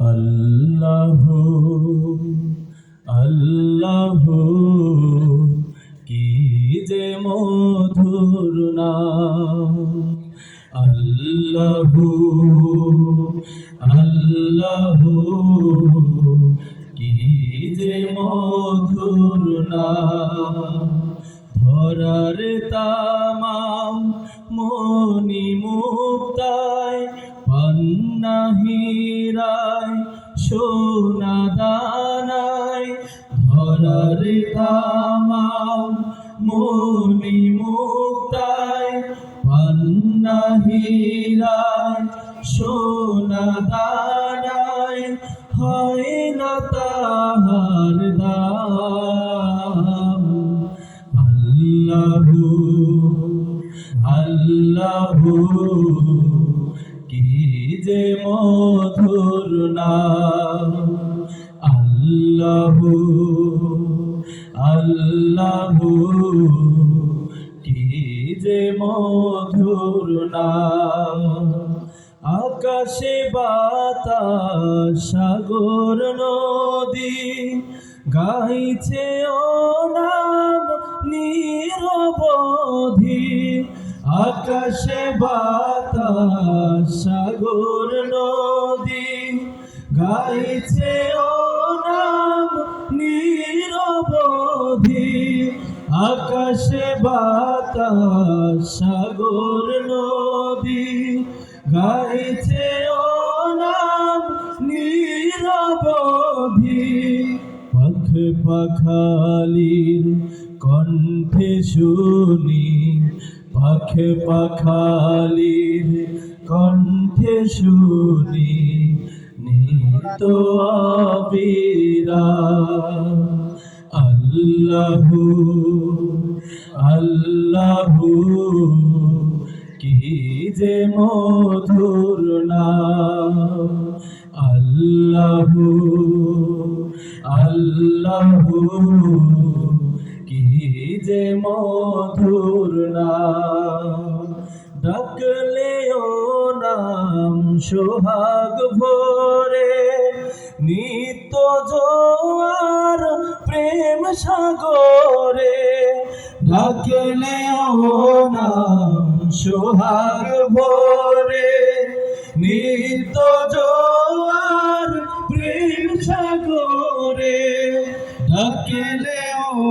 আল্লাহ আল্লাহ, কি যে মধুর নাম। আল্লাহ আল্লাহ, কি যে মধুর নাম। ধরার তামাম মনি মুক্তায় পান্না হীরায় সোনা দানায় ধরার তামাম মনি মুক্তায় পান্না হীরায় সোনা দানায় হয় না তাহার দাম। আল্লাহু আল্লাহু, কি যে মধুর আল্লাহু আল্লাহু যে মধুর আকাশে বাতাস সাগর নদী গাইছে ও নাম নিরবধি। আকাশে বাতাস, সাগর, নদী, গাইছে ও নাম নিরবধি। আকাশে বাতাস, সাগর, নদী, গাইছে ও নাম নিরবধি। পথ পাখালির কণ্ঠে শুনি পাখ পাখালির কণ্ঠে শুনি নিত আবিরা আল্লাহু আল্লাহু কি যে মধুর নাম। আল্লাহু আল্লাহু যে মধুর নাম ডাকলে ও নাম সোহাগ ভরে। নিত্য জোয়ার প্রেম সাগরে ডাকলে ও নাম সোহাগ ভরে। নিত্য জোয়ার প্রেম সাগরে ডাকলে ও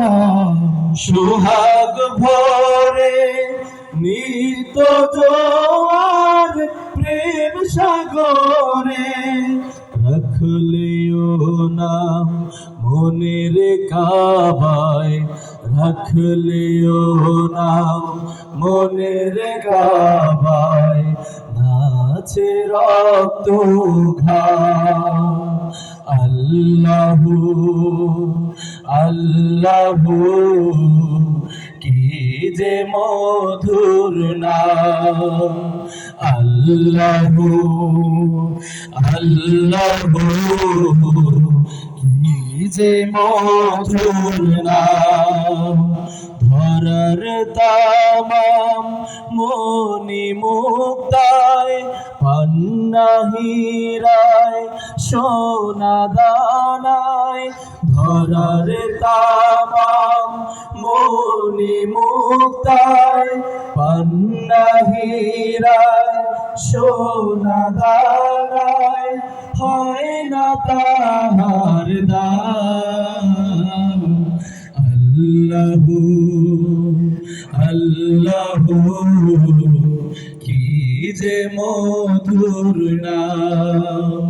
নাম সোহাগ ভরে নিত জোয়ার প্রেম সাগরে। রাখলেও নাম মনের কাবায়। রাখলেও নাম মনের কাবায়। নাচে রক্ত ঘা। আল্লাহু আল্লাহু, কি যে মধুর নাম। আল্লাহু আল্লাহু, কি যে মধুর নাম। ধরার তামাম মনি মুক্তায়, পান্না হীরায়, সোনা দানায় ধরার তামাম মনি মুক্তায় পান্না হীরায় সোনা দানায় হয় না তাহার দাম। আল্লাহু আল্লাহু, কি যে মধুর নাম।